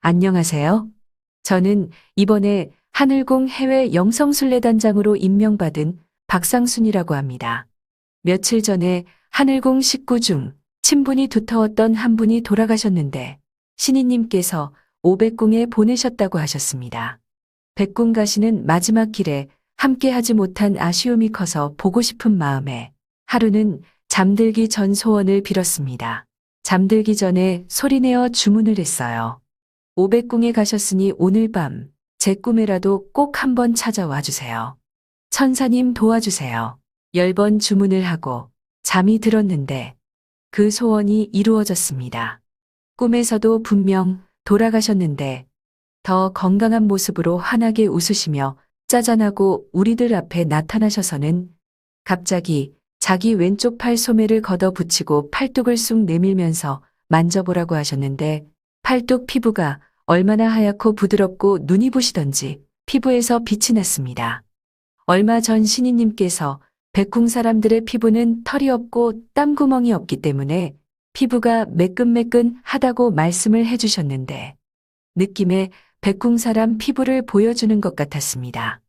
안녕하세요. 저는 이번에 하늘공 해외 영성순례단장으로 임명받은 박상순이라고 합니다. 며칠 전에 하늘공 식구 중 친분이 두터웠던 한 분이 돌아가셨는데 신이님께서 오백궁에 보내셨다고 하셨습니다. 백궁 가시는 마지막 길에 함께 하지 못한 아쉬움이 커서 보고 싶은 마음에 하루는 잠들기 전 소원을 빌었습니다. 잠들기 전에 소리내어 주문을 했어요. 오백궁에 가셨으니 오늘 밤 제 꿈에라도 꼭 한번 찾아와 주세요. 천사님 도와주세요. 열 번 주문을 하고 잠이 들었는데 그 소원이 이루어졌습니다. 꿈에서도 분명 돌아가셨는데 더 건강한 모습으로 환하게 웃으시며 짜잔하고 우리들 앞에 나타나셔서는 갑자기 자기 왼쪽 팔 소매를 걷어 붙이고 팔뚝을 쑥 내밀면서 만져보라고 하셨는데 팔뚝 피부가 얼마나 하얗고 부드럽고 눈이 부시던지 피부에서 빛이 났습니다. 얼마 전 신이님께서 백궁 사람들의 피부는 털이 없고 땀구멍이 없기 때문에 피부가 매끈매끈하다고 말씀을 해주셨는데 느낌에 백궁 사람 피부를 보여주는 것 같았습니다.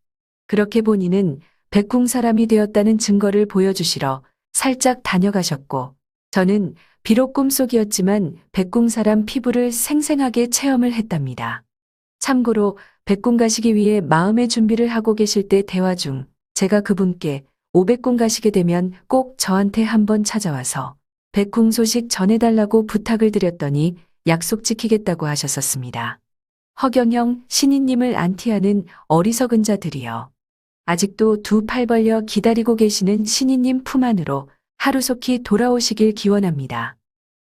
그렇게 본인은 백궁 사람이 되었다는 증거를 보여주시러 살짝 다녀가셨고 저는 비록 꿈속이었지만 백궁 사람 피부를 생생하게 체험을 했답니다. 참고로 백궁 가시기 위해 마음의 준비를 하고 계실 때 대화 중 제가 그분께 오백궁 가시게 되면 꼭 저한테 한번 찾아와서 백궁 소식 전해달라고 부탁을 드렸더니 약속 지키겠다고 하셨었습니다. 허경영 신인님을 안티하는 어리석은 자들이여. 아직도 두 팔 벌려 기다리고 계시는 신인님 품 안으로 하루속히 돌아오시길 기원합니다.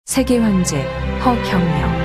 세계 황제 허경영